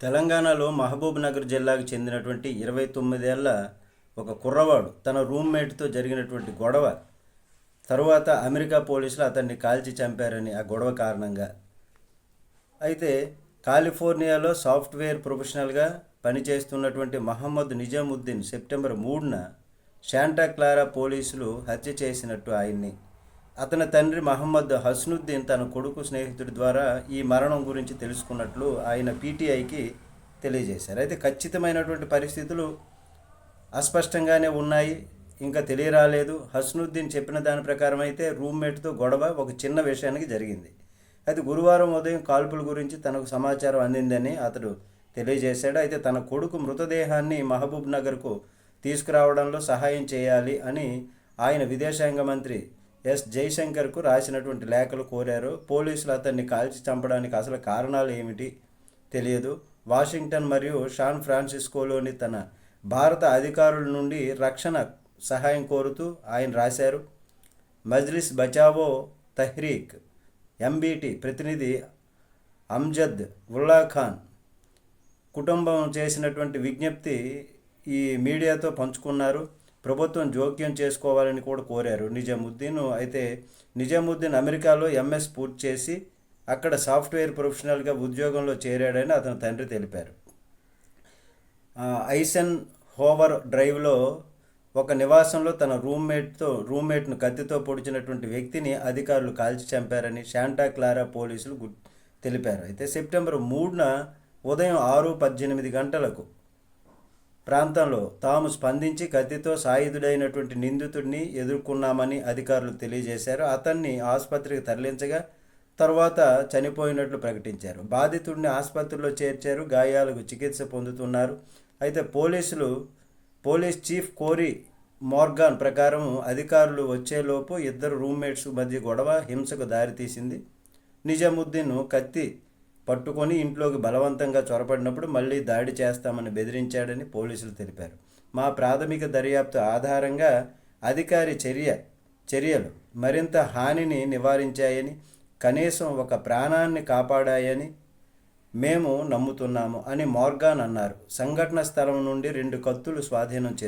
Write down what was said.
తెలంగాణలో మహబూబ్నగర్ జిల్లాకు చెందినటువంటి ఇరవై తొమ్మిదేళ్ళ ఒక కుర్రవాడు. తన రూమ్మేట్తో జరిగినటువంటి గొడవ తరువాత అమెరికా పోలీసులు అతన్ని కాల్చి చంపారని ఆ గొడవ కారణంగా. అయితే కాలిఫోర్నియాలో సాఫ్ట్వేర్ ప్రొఫెషనల్గా పనిచేస్తున్నటువంటి మహమ్మద్ నిజాముద్దీన్ సెప్టెంబర్ మూడున శాంటా క్లారా పోలీసులు హత్య చేసినట్టు ఆయన్ని అతని తండ్రి మహమ్మద్ హస్నుద్దీన్ తన కొడుకు స్నేహితుడి ద్వారా ఈ మరణం గురించి తెలుసుకున్నట్లు ఆయన పీటీఐకి తెలియజేశారు. అయితే ఖచ్చితమైనటువంటి పరిస్థితులు అస్పష్టంగానే ఉన్నాయి. ఇంకా తెలియరాలేదు. హస్నుద్దీన్ చెప్పిన దాని ప్రకారం అయితే రూమ్మేట్తో గొడవ ఒక చిన్న విషయానికి జరిగింది. అయితే గురువారం ఉదయం కాల్పుల గురించి తనకు సమాచారం అందిందని అతడు తెలియజేశాడు. అయితే తన కొడుకు మృతదేహాన్ని మహబూబ్ నగర్కు తీసుకురావడంలో సహాయం చేయాలి అని ఆయన విదేశాంగ మంత్రి ఎస్ జైశంకర్కు రాసినటువంటి లేఖలు కోరారు. పోలీసులు అతన్ని కాల్చి చంపడానికి అసలు కారణాలు ఏమిటి తెలియదు. వాషింగ్టన్ మరియు శాన్ ఫ్రాన్సిస్కోలోని తన భారత అధికారుల నుండి రక్షణ సహాయం కోరుతూ ఆయన రాశారు. మజ్లిస్ బచావో తహ్రీక్ ఎంబీటీ ప్రతినిధి అమ్జద్ ఉల్లా ఖాన్ కుటుంబం చేసినటువంటి విజ్ఞప్తి ఈ మీడియాతో పంచుకున్నారు. ప్రభుత్వం జోక్యం చేసుకోవాలని కూడా కోరారు. నిజాముద్దీన్ అయితే నిజాముద్దీన్ అమెరికాలో ఎంఎస్ పూర్తి చేసి అక్కడ సాఫ్ట్వేర్ ప్రొఫెషనల్గా ఉద్యోగంలో చేరాడని అతని తండ్రి తెలిపారు. ఐసన్ ఐసెన్ హోవర్ డ్రైవ్లో ఒక నివాసంలో తన రూమ్మేట్తో రూమ్మేట్ను కత్తితో పొడిచినటువంటి వ్యక్తిని అధికారులు కాల్చి చంపారని శాంటా క్లారా పోలీసులు గు తెలిపారు. అయితే సెప్టెంబర్ మూడున ఉదయం ఆరు పద్దెనిమిది గంటలకు ప్రాంతంలో తాము స్పందించి కత్తితో సాయుధుడైనటువంటి నిందితుడిని ఎదుర్కొన్నామని అధికారులు తెలియజేశారు. అతన్ని ఆసుపత్రికి తరలించగా తర్వాత చనిపోయినట్లు ప్రకటించారు. బాధితుడిని ఆసుపత్రిలో చేర్చారు. గాయాలకు చికిత్స పొందుతున్నారు. అయితే పోలీసులు పోలీస్ చీఫ్ కోరి మోర్గాన్ ప్రకారం అధికారులు వచ్చేలోపు ఇద్దరు రూమ్మేట్స్ మధ్య గొడవ హింసకు దారితీసింది. నిజాముద్దీన్ కత్తి పట్టుకొని ఇంట్లోకి బలవంతంగా చొరబడినప్పుడు మళ్ళీ దాడి చేస్తామని బెదిరించాడని పోలీసులు తెలిపారు. మా ప్రాథమిక దర్యాప్తు ఆధారంగా అధికారి చర్య చర్యలు మరింత హానిని నివారించాయని కనీసం ఒక ప్రాణాన్ని కాపాడాయని మేము నమ్ముతున్నాము అని మోర్గాన్ అన్నారు. సంఘటన స్థలం నుండి రెండు కత్తులు స్వాధీనం చేశారు